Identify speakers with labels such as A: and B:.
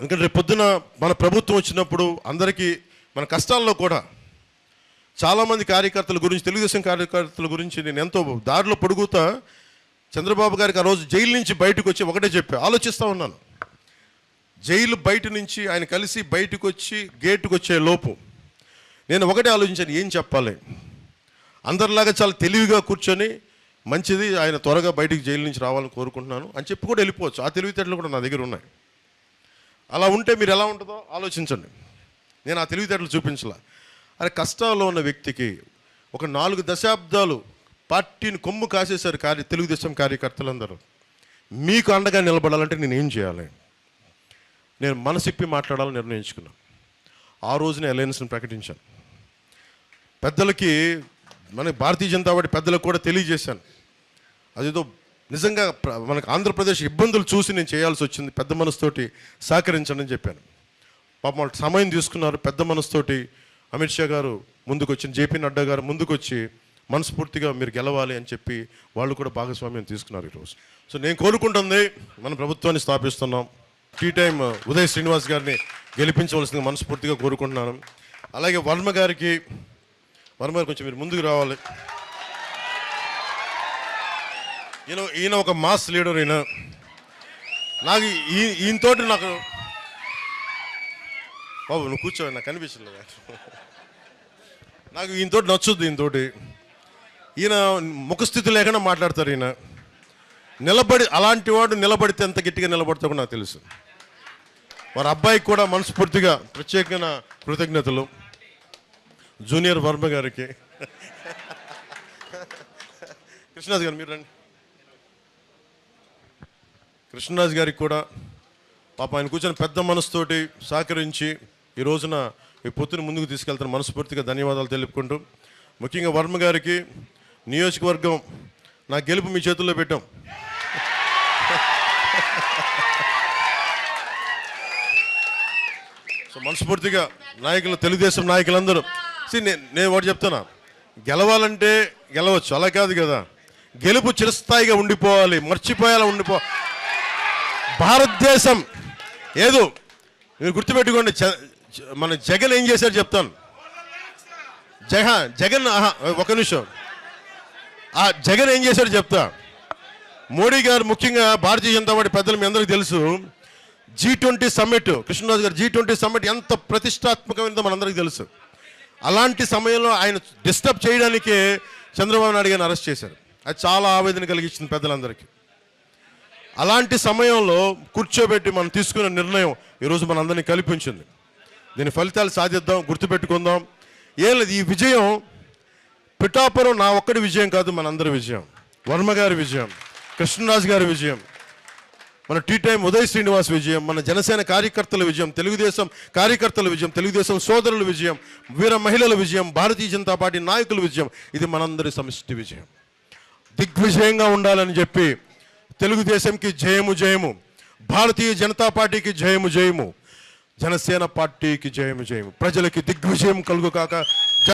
A: ఎందుకంటే రేపు పొద్దున మన ప్రభుత్వం వచ్చినప్పుడు అందరికీ మన కష్టాల్లో కూడా చాలామంది కార్యకర్తల గురించి తెలుగుదేశం కార్యకర్తల గురించి నేను ఎంతో దారిలో పొడుగుతా చంద్రబాబు గారికి ఆ రోజు జైలు నుంచి బయటకు వచ్చి ఒకటే చెప్పా ఆలోచిస్తూ ఉన్నాను. జైలు బయట నుంచి ఆయన కలిసి బయటకు వచ్చి గేటుకు వచ్చే లోపు నేను ఒకటే ఆలోచించాను ఏం చెప్పాలి? అందరిలాగా చాలా తెలివిగా కూర్చొని మంచిది ఆయన త్వరగా బయటికి జైలు నుంచి రావాలని కోరుకుంటున్నాను అని చెప్పి కూడా వెళ్ళిపోవచ్చు. ఆ తెలివితేటలు కూడా నా దగ్గర ఉన్నాయి. అలా ఉంటే మీరు ఎలా ఉంటుందో ఆలోచించండి. నేను ఆ తెలివితేటలు చూపించలా. అరే కష్టాల్లో ఉన్న వ్యక్తికి ఒక నాలుగు దశాబ్దాలు పార్టీని కొమ్ము కాసేశారు కార్య తెలుగుదేశం కార్యకర్తలందరూ. మీకు అండగా నిలబడాలంటే నేను ఏం చేయాలి? నేను మనసిప్పి మాట్లాడాలని నిర్ణయించుకున్నాను ఆ రోజునే అలయన్స్ని ప్రకటించాను. పెద్దలకి మన భారతీయ జనతా పార్టీ పెద్దలకు కూడా తెలియజేశాను. అదేదో నిజంగా మనకు ఆంధ్రప్రదేశ్ ఇబ్బందులు చూసి నేను చేయాల్సి వచ్చింది. పెద్ద మనసుతోటి సహకరించండి అని చెప్పాను. పాపం వాళ్ళు సమయం తీసుకున్నారు. పెద్ద మనసుతోటి అమిత్ షా గారు ముందుకు వచ్చి జేపీ నడ్డా గారు ముందుకు వచ్చి మనస్ఫూర్తిగా మీరు గెలవాలి అని చెప్పి వాళ్ళు కూడా భాగస్వామ్యం తీసుకున్నారు ఈరోజు. సో నేను కోరుకుంటుంది మన ప్రభుత్వాన్ని స్థాపిస్తున్నాం. టీ టైం ఉదయ్ శ్రీనివాస్ గారిని గెలిపించవలసింది మనస్ఫూర్తిగా కోరుకుంటున్నాను. అలాగే వర్మ గారికి వర్మ గారు కొంచెం మీరు ముందుకు రావాలి. ఈయన ఈయన ఒక మాస్ లీడర్ ఈయన. నాకు ఈ ఈయనతోటి నాకు బాబు నువ్వు కూర్చోండి నాకు కనిపించలేదు నాకు ఈయనతోటి నచ్చుద్ది ఈయనతోటి ఈయన ముఖస్థితి లేకుండా మాట్లాడతారు ఈయన. నిలబడి అలాంటి వాడు నిలబడితే ఎంత గట్టిగా నిలబడతాడో నాకు తెలుసు. వారి అబ్బాయికి కూడా మనస్ఫూర్తిగా ప్రత్యేకమైన కృతజ్ఞతలు. జూనియర్ వర్మ గారికి. కృష్ణరాజు గారు మీరు రండి. కృష్ణరాజు గారికి కూడా పాప ఆయన కూర్చొని పెద్ద మనసుతోటి సహకరించి ఈ రోజున ఈ పొత్తుని ముందుకు తీసుకెళ్తాను మనస్ఫూర్తిగా ధన్యవాదాలు తెలుపుకుంటూ ముఖ్యంగా వర్మ గారికి నియోజకవర్గం నా గెలుపు మీ చేతుల్లో పెట్టాం. సో మనస్ఫూర్తిగా నాయకులు తెలుగుదేశం నాయకులందరూ సీ నే- నేను ఒకటి చెప్తున్నా గెలవాలంటే గెలవచ్చు అలా కాదు కదా. గెలుపు చిరస్థాయిగా ఉండిపోవాలి మర్చిపోయేలా ఉండిపో భారతదేశం ఏదో మీరు గుర్తుపెట్టుకోండి మన జగన్ ఏం చేశారు చెప్తాను. జగ జగన్ ఒక నిమిషం. ఆ జగన్ ఏం చేశాడు చెప్తా. మోడీ గారు ముఖ్యంగా భారతీయ జనతా పార్టీ పెద్దలు మీ అందరికీ తెలుసు. జీ ట్వంటీ సమ్మిట్ కృష్ణరాజు గారు జీ ట్వంటీ సమ్మిట్ ఎంత ప్రతిష్టాత్మకమైనదో మనందరికీ తెలుసు. అలాంటి సమయంలో ఆయన డిస్టర్బ్ చేయడానికే చంద్రబాబు నాయుడు గారిని అరెస్ట్ చేశారు. అది చాలా ఆవేదన కలిగించింది పెద్దలందరికీ. అలాంటి సమయంలో కూర్చోబెట్టి మనం తీసుకున్న నిర్ణయం ఈరోజు మనందరినీ కల్పించింది. దీని ఫలితాలు సాధిద్దాం గుర్తుపెట్టుకుందాం. ఏం లేదు ఈ విజయం పిఠాపురం నా ఒక్కడి విజయం కాదు మనందరి విజయం. వర్మ గారి విజయం కృష్ణరాజు గారి విజయం మన టీ టైం ఉదయ్ శ్రీనివాస్ విజయం మన జనసేన కార్యకర్తల విజయం తెలుగుదేశం కార్యకర్తల విజయం తెలుగుదేశం సోదరుల విజయం వీర మహిళల విజయం భారతీయ జనతా పార్టీ నాయకుల విజయం ఇది మనందరి సమిష్టి విజయం. దిగ్విజయంగా ఉండాలని చెప్పి తెలుగుదేశంకి జయము జయము భారతీయ జనతా పార్టీకి జయము జయము జనసేన పార్టీకి జయము జయము ప్రజలకి దిగ్విజయం కలుగు కాక